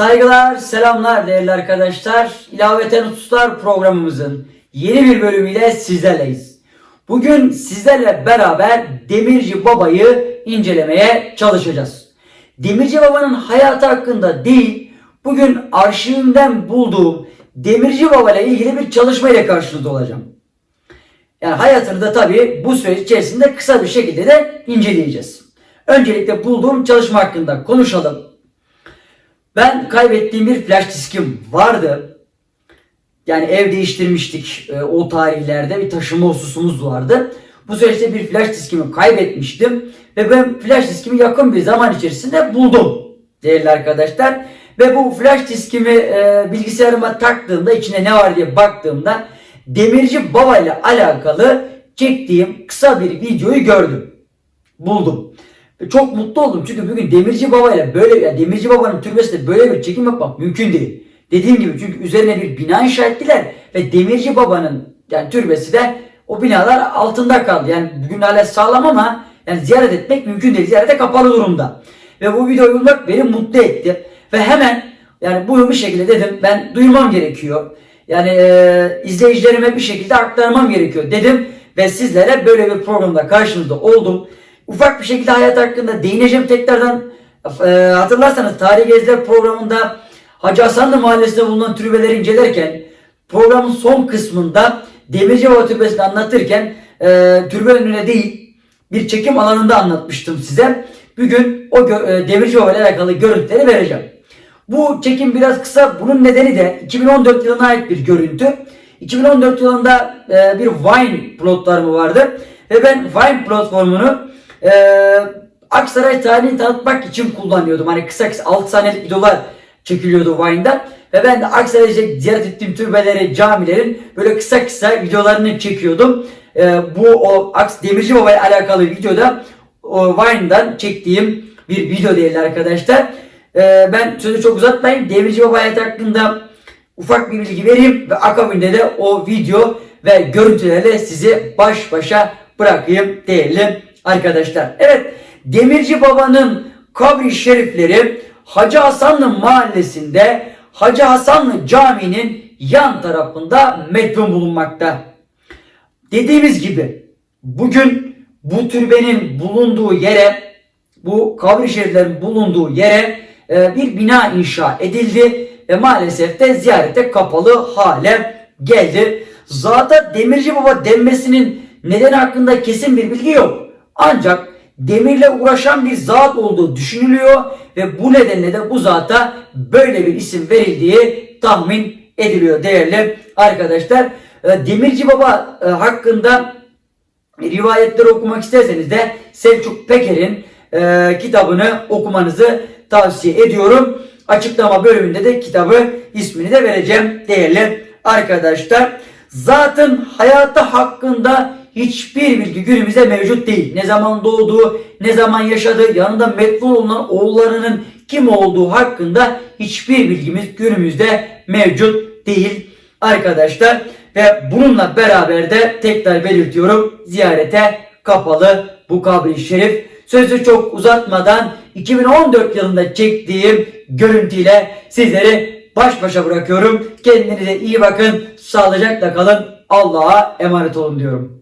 Saygılar, selamlar değerli arkadaşlar. İlaveten Hususlar programımızın yeni bir bölümüyle sizlerleyiz. Bugün sizlerle beraber Demirci Baba'yı incelemeye çalışacağız. Demirci Baba'nın hayatı hakkında değil, bugün arşivimden bulduğum Demirci Baba ile ilgili bir çalışma ile karşınızda olacağım. Yani hayatını da tabii bu süreç içerisinde kısa bir şekilde de inceleyeceğiz. Öncelikle bulduğum çalışma hakkında konuşalım. Ben kaybettiğim bir flash diskim vardı. Yani ev değiştirmiştik e, o tarihlerde bir taşıma hususumuz vardı. Bu süreçte bir flash diskimi kaybetmiştim. Ve ben flash diskimi yakın bir zaman içerisinde buldum değerli arkadaşlar. Ve bu flash diskimi e, bilgisayarıma taktığımda içine ne var diye baktığımda Demirci Baba ile alakalı çektiğim kısa bir videoyu gördüm. Buldum. Ve çok mutlu oldum çünkü bugün Demirci Baba ile böyle yani Demirci Baba'nın türbesinde böyle bir çekim yapmak mümkün değil. Dediğim gibi çünkü üzerine bir bina inşa ettiler ve Demirci Baba'nın yani türbesi de o binalar altında kaldı. Yani bugün hala sağlam ama yani ziyaret etmek mümkün değil. Ziyarete kapalı durumda. Ve bu videoyu bulmak beni mutlu etti. Ve hemen yani bunu bir şekilde dedim ben duyurmam gerekiyor. Yani e, izleyicilerime bir şekilde aktarmam gerekiyor dedim. Ve sizlere böyle bir programda karşınızda oldum. Ufak bir şekilde hayat hakkında değineceğim tekrardan. E, hatırlarsanız Tarih Geziler programında Hacı Hasanlı Mahallesi'nde bulunan türbeleri incelerken programın son kısmında Demirci Baba Türbesi'ni anlatırken e, türbe önüne değil bir çekim alanında anlatmıştım size. Bugün o e, Demirci Baba ile alakalı görüntüleri vereceğim. Bu çekim biraz kısa. Bunun nedeni de 2014 yılına ait bir görüntü. 2014 yılında e, bir Vine platformu vardı. Ve ben Vine platformunu e, Aksaray tarihini tanıtmak için kullanıyordum. Hani kısa kısa 6 saniyelik videolar çekiliyordu Vine'da. Ve ben de Aksaray'da ziyaret ettiğim türbeleri, camilerin böyle kısa kısa videolarını çekiyordum. E, bu o Aks Demirci Baba ile alakalı videoda o Vine'dan çektiğim bir video değerli arkadaşlar. E, ben sözü çok uzatmayayım. Demirci Baba hayatı hakkında ufak bir bilgi vereyim ve akabinde de o video ve görüntülerle sizi baş başa bırakayım değerli arkadaşlar. Evet Demirci Baba'nın kabri şerifleri Hacı Hasanlı mahallesinde Hacı Hasanlı Camii'nin yan tarafında metfun bulunmakta. Dediğimiz gibi bugün bu türbenin bulunduğu yere bu kabri şeriflerin bulunduğu yere e, bir bina inşa edildi ve maalesef de ziyarete kapalı hale geldi. Zata Demirci Baba denmesinin nedeni hakkında kesin bir bilgi yok. Ancak demirle uğraşan bir zat olduğu düşünülüyor ve bu nedenle de bu zata böyle bir isim verildiği tahmin ediliyor değerli arkadaşlar. E, Demirci Baba e, hakkında rivayetleri okumak isterseniz de Selçuk Peker'in e, kitabını okumanızı tavsiye ediyorum. Açıklama bölümünde de kitabı ismini de vereceğim değerli arkadaşlar. Zatın hayatı hakkında hiçbir bilgi günümüzde mevcut değil. Ne zaman doğduğu, ne zaman yaşadığı, yanında metfun olunan oğullarının kim olduğu hakkında hiçbir bilgimiz günümüzde mevcut değil arkadaşlar. Ve bununla beraber de tekrar belirtiyorum ziyarete kapalı bu kabri şerif. Sözü çok uzatmadan 2014 yılında çektiğim görüntüyle sizleri baş başa bırakıyorum. Kendinize iyi bakın. Sağlıcakla kalın. Allah'a emanet olun diyorum.